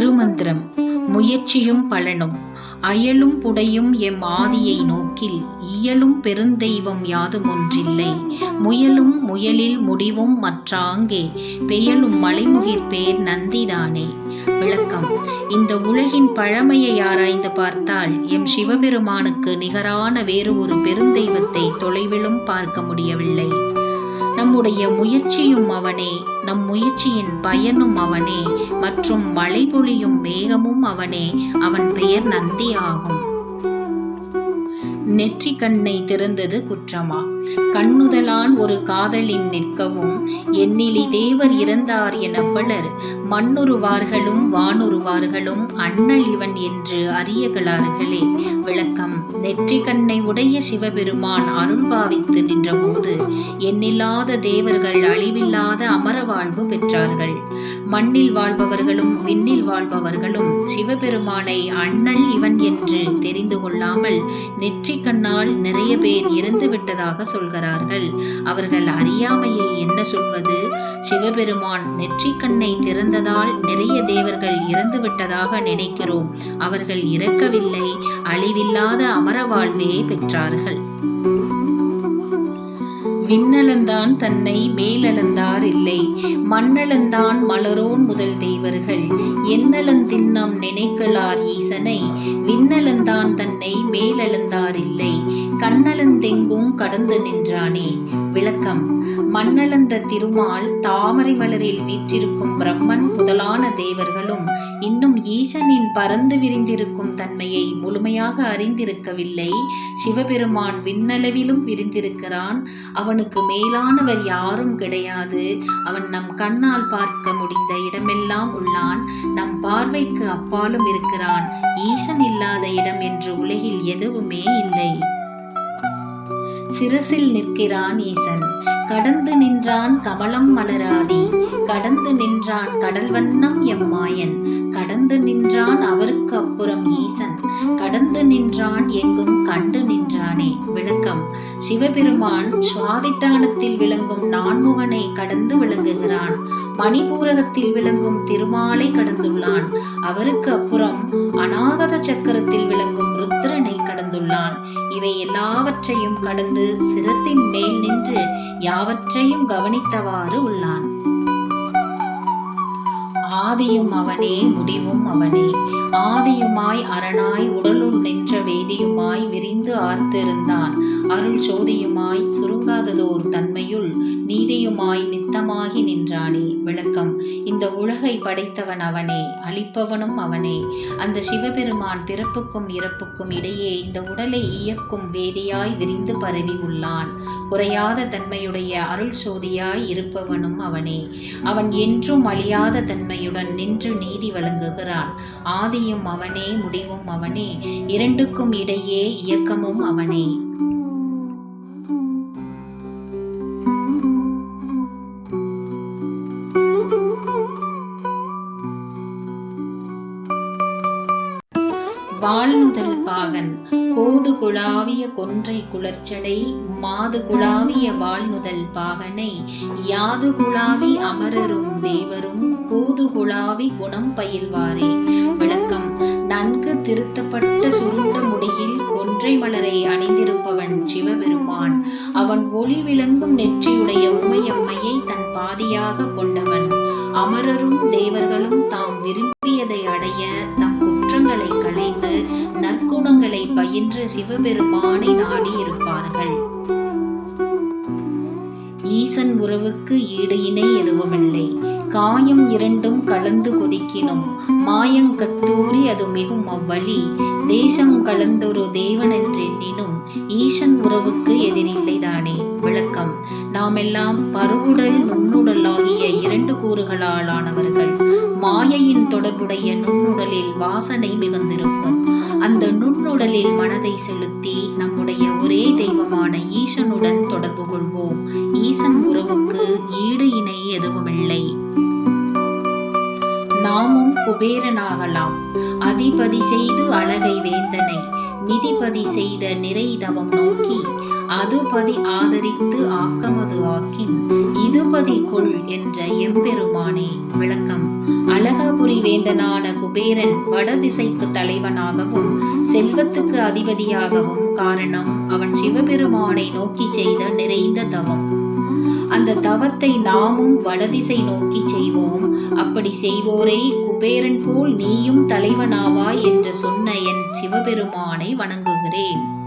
திருமந்திரம். முயற்சியும் பலனும். அயலும் புடையும் எம் ஆதியை நோக்கில் இயலும் பெருந்தெய்வம் யாதும் ஒன்றில்லை. முயலும் முயலில் முடிவும் மற்றாங்கே. பெயலும் மலைமுகிர் பேர் நந்திதானே. விளக்கம். இந்த உலகின் பழமையை ஆராய்ந்து பார்த்தால் எம் சிவபெருமானுக்கு நிகரான வேறு ஒரு பெருந்தெய்வத்தை தொலைவிலும் பார்க்க முடியவில்லை. நம்முடைய முயற்சியும் அவனே. நம் முயற்சியின் பயனும் அவனே மற்றும் மழை பொழியும் மேகமும் அவனே அவன் பெயர் நந்தி ஆகும் நெற்றி கண்ணை திறந்தது குற்றமா? கண்ணுதலான் ஒரு காதலின் நிற்கவும் எண்ணிலி தேவர் இறந்தார் என பலர் மண்ணுருவார்களும் வானுருவார்களும் அண்ணல் இவன் என்று அறியகளார்களே விளக்கம் நெற்றி கண்ணை உடைய சிவபெருமான் அருள் பாவித்து நின்றபோது எண்ணில்லாத தேவர்கள் அழிவில்லாத அமர வாழ்வு பெற்றார்கள். மண்ணில் வாழ்பவர்களும் விண்ணில் வாழ்பவர்களும் சிவபெருமானை அண்ணல் இவன் என்று தெரிந்து கொள்ளாமல் நெற்றி கண்ணால் நிறைய பேர் இறந்து விட்டதாக சொல்கிறார்கள். அவர்கள் அறியாமையை என்ன சொல்வது? சிவபெருமான் நெற்றி கண்ணை திறந்ததால் நிறைய தேவர்கள் இறந்து விட்டதாக நினைக்கிறோம். அவர்கள் இறக்கவில்லை அழிவில்லாத அமர வாழ்வே பெற்றார்கள். விண்ணளந்தான் தன்னை மேலளந்தார் இல்லை. மண்ணளந்தான் மலரோன் முதல் தெய்வர்கள் என்னளந்தின்னம் நினைக்கலார் ஈசனை. விண்ணளந்தான் தன்னை மேலளந்தார் இல்லை. கண்ணளந்தெங்கும் கடந்து நின்றானே. விளக்கம். மண்ணளந்த திருமால் தாமரை மலரில் வீற்றிருக்கும் பிரம்மன் முதலான தேவர்களும் இன்னும் ஈசனின் பறந்து விரிந்திருக்கும் தன்மையை முழுமையாக அறிந்திருக்கவில்லை. சிவபெருமான் விண்ணளவிலும் விரிந்திருக்கிறான். அவனுக்கு மேலானவர் யாரும் கிடையாது. அவன் நம் கண்ணால் பார்க்க முடிந்த இடமெல்லாம் உள்ளான். நம் பார்வைக்கு அப்பாலும் இருக்கிறான். ஈசன் இல்லாத இடம் என்று உலகில் எதுவுமே இல்லை. சிரசில் நிற்கிறான் ஈசன். கடந்து நின்றான் கமலம் மலராதி. கடந்து நின்றான் கடல் வண்ணம் எம்மாயன் கடந்து நின்றான் அவருக்கு அப்புறம் ஈசன். கடந்து நின்றான் எங்கும் கண்டு நின்றானே. விளக்கம். சிவபெருமான் சுவாதிட்டானத்தில் விளங்கும் நான்முகனை கடந்து விளங்குகிறான். மணிபூரகத்தில் விளங்கும் திருமாலை கடந்துள்ளான். அவருக்கு அப்புறம் அநாகத சக்கரத்தில் விளங்கும் ருத்ரனை கடந்துள்ளான் இவை எல்லாவற்றையும் கடந்து சிரசின் மேல் நின்று யாவற்றையும் கவனித்தவாறு உள்ளான். ஆதியும் அவனே முடிவும் அவனே. ஆதியுமாய் அரணாய் உடலுள் நின்ற வேதியுமாய் விரிந்து ஆர்த்திருந்தான். அருள் சோதியுமாய் சுருங்காததோர் தன்மையுள் நீதியுமாய் நித்தமாகி நின்றானே. விளக்கம் இந்த உலகை படைத்தவன் அவனே அழிப்பவனும் அவனே. அந்த சிவபெருமான் பிறப்புக்கும் இறப்புக்கும் இடையே இந்த உடலை இயக்கும் வேதியாய் விரிந்து பரவி உள்ளான். குறையாத தன்மையுடைய அருள் சோதியாய் இருப்பவனும் அவனே. அவன் என்றும் அழியாத தன்மை கருணையுடன் நின்று நீதி வழங்குகிறான். ஆதியும் அவனே முடிவும் அவனே. இரண்டுக்கும் இடையே இயக்கமும் அவனே. வாழ்நுதல் பாகன் கோது குழாவிய கொன்றை குளர்ச்சடை மாது குழாவிய வாழ்நுதல் பாகனை யாது குழாவி அமரரும் தேவரும் கூது குழாவி குணம் பயில்வாரே விளக்கம். நன்கு திருத்தப்பட்ட சுருண்ட முடியில் கொன்றை மலரை அணிந்திருப்பவன் சிவபெருமான். அவன் ஒளி விளங்கும் நெற்றியுடைய உமையம்மையை தன் பாதியாக கொண்டவன். அமரரும் தேவர்களும் தாம் விரும்பியதை அடைய தம் குற்றங்களை களைந்து நற்குணங்களை பயின்று சிவபெருமானை நாடி இருப்பார்கள் ஈசன் உறவுக்கு ஈடு இணை எதுவுமில்லை. காயம் இரண்டும் கலந்து கொதிக்கினும் மாயங்கத்தூரி அது மிகும் அவ்வழி. தேசம் கலந்தொரு தேவனென்றெண்ணினும் ஈசன் உறவுக்கு எதிரில்லைதானே விளக்கம். நாமெல்லாம் பருவுடல் நுண்ணுடல் ஆகிய இரண்டு கூறுகளால் ஆனவர்கள் மாயையின் தொடர்புடைய நுண்ணுடலில் வாசனை மிகுந்திருக்கும். அந்த நுண்ணுடலில் மனதை செலுத்தி நம்முடைய ஒரே தெய்வமான ஈசனுடன் தொடர்பு கொள்வோம். ஈசன் உறவுக்கு ஈடு இணை எதுவுமில்லை. நாமும் குபேரனாகலாம். அதிபதி செய்து அழகை வேந்தனை நிதிபதி செய்த நிறைதவம் நோக்கி அதுபதி ஆதரித்து ஆக்கமது ஆக்கின் இதுபதி கொள் என்ற எம்பெருமானே விளக்கம். அழகாபுரி வேந்தனான குபேரன் வடதிசைக்கு தலைவனாகவும் செல்வத்துக்கு அதிபதியாகவும் காரணம் அவன் சிவபெருமானை நோக்கி செய்த நிறைந்த தவம். அந்த தவத்தை நாமும் வடதிசை நோக்கி செய்வோம். அப்படி செய்வோரே குபேரன் போல் நீயும் தலைவனாவாய் என்று சொன்ன என் சிவபெருமானை வணங்குகிறேன்.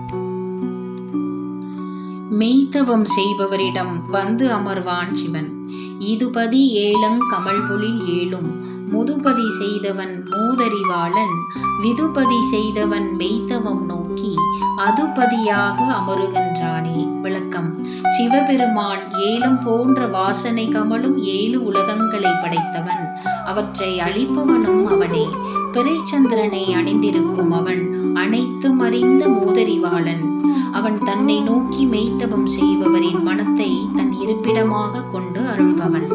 மெய்த்தவம் செய்பவரிடம் வந்து அமர்வான் சிவன். இதுபதி ஏழங் கமல்பொழில் ஏழும் முதுபதி செய்தவன் மூதறிவாளன் விதுபதி செய்தவன் மெய்த்தவம் நோக்கி அதுபதியாக அமருகின்றானே. விளக்கம். சிவபெருமான் ஏலம் போன்ற வாசனை கமலும் ஏழு உலகங்களை படைத்தவன். அவற்றை அழிப்பவனும் அவனே. பிறைச்சந்திரனை அணிந்திருக்கும் அவன் அனைத்தும் அறிந்த மூதறிவாளன். அவன் தன்னை நோக்கி மெய்த்தவம் செய்பவரின் மனத்தை தன் இருப்பிடமாக கொண்டு அருள்பவன்.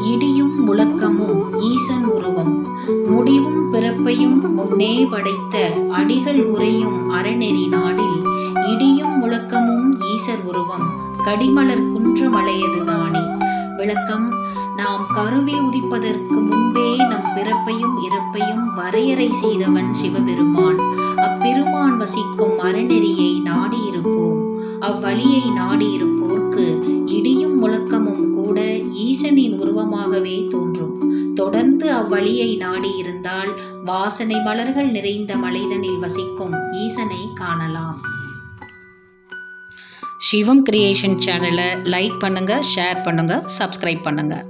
இடியும் முழக்கமும் ஈசன் உருவம். முடிவும் பிறப்பையும் முன்னே படைத்த அடிகள் உரையும் அறநெறி நாடில் இடியும் முழக்கமும் ஈசர் உருவம். கடிமலர் குன்றமலையதுதானே விளக்கம் நாம் கருவில் உதிப்பதற்கு முன்பே நம் பிறப்பையும் இறப்பையும் வரையறை செய்தவன் சிவபெருமான். அப்பெருமான் வசிக்கும் அறநெறியை நாடியிருப்போம். அவ்வழியை நாடியிருப்போர்க்கு இடியும் முழக்கமும் கூட ஈசனின் உருவமாகவே தோன்றும். தொடர்ந்து அவ்வழியை நாடியிருந்தால் வாசனை மலர்கள் நிறைந்த மலைதனில் வசிக்கும் ஈசனை காணலாம். சிவம் கிரியேஷன் சேனலை லைக் பண்ணுங்கள் ஷேர் பண்ணுங்கள் சப்ஸ்கிரைப் பண்ணுங்கள்